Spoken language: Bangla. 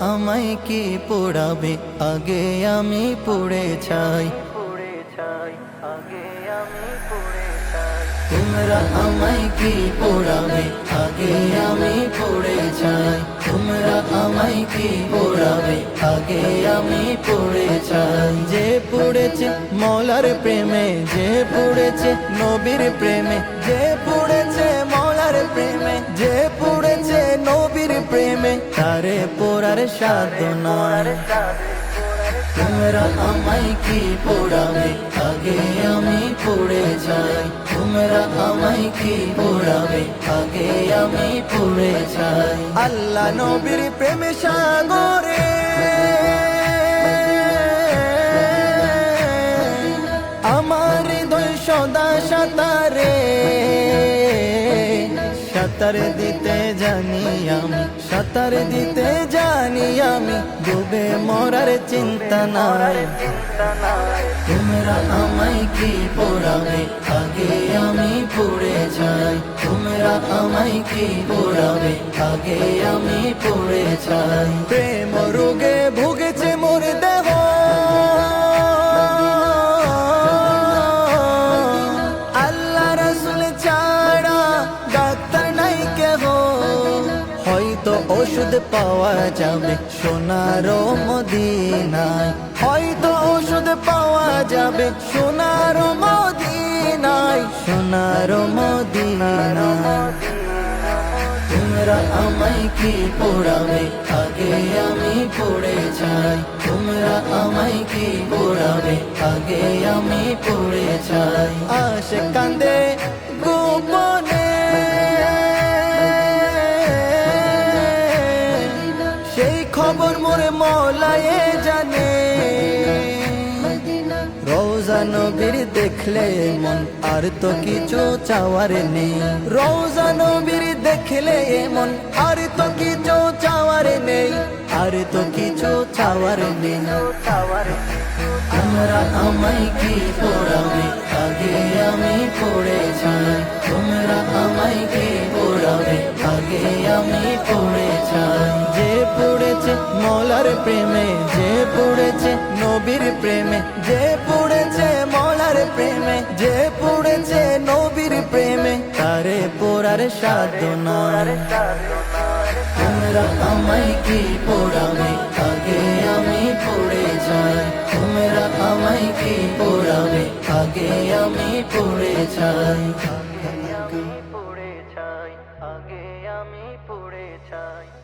আমায় কি পোড়াবে? আগে আমি পড়ে চাই। তোমরা আমায় কি পোড়াবে? আগে আমি পড়ে চাই। তোমরা আমায় কি পোড়াবে? আগে আমি পড়ে চাই। যে পড়েছে মলার প্রেমে যে পড়েছে নবীর প্রেমে যে পড়েছে পোড়ার সাধনার তোমরা আমায় কি পোড়াবে? আগে আমি পড়ে যাই। তোমরা আমায় কি পোড়াবে? আগে আমি পড়ে যাই। আল্লাহ নবীর প্রেমে সাগরে। আমার হৃদয় সদা সাঁতারে। সাঁতার দিতে জানি আমি, সাঁতার দিতে জানি আমি, ডুবে মরার চিন্তা নাই। তোমরা আমায় কি পড়াবে? আগে আমি পড়ে যাই। তোমরা আমায় কি পড়াবে? আগে আমি পড়ে যাই। প্রেম রোগে ওষুধ পাওয়া যাবে সোনার মদিনায়। হয়তো ওষুধ পাওয়া যাবে সোনার মদিনায়। সোনার মদিনায়। তোমরা আমায় কি পড়াবে? আগে আমি পড়ে যাই। তোমরা আমায় কি পড়াবে? আগে আমি পড়ে যাই। আশে কান্দে, গোপনে মোরে মলায়ে জানে। রোজা নবীর দেখলে মন আর তো কিছু চাওয়ার নেই। রোজা নবীর দেখলে মন আর তো কিছু চাওয়ার নেই। আর তো কিছু চাওয়ার নেই। তোমরা আমায় কি পড়াবে? আমি পড়ে যাই যে পড়েছে মলার প্রেমে, যে পড়েছে নবীর প্রেমে, যে পড়েছে মলার প্রেমে, যে পড়েছে নবীর প্রেমে, তারে পোড়ার সাধনার তোমরা আমায় কি পড়াবে? আগে আমি পড়ে যাই তোমরা আমায় কি পড়াবে? আগে আমি পড়ে যাই আগে আমি পড়ে যাই।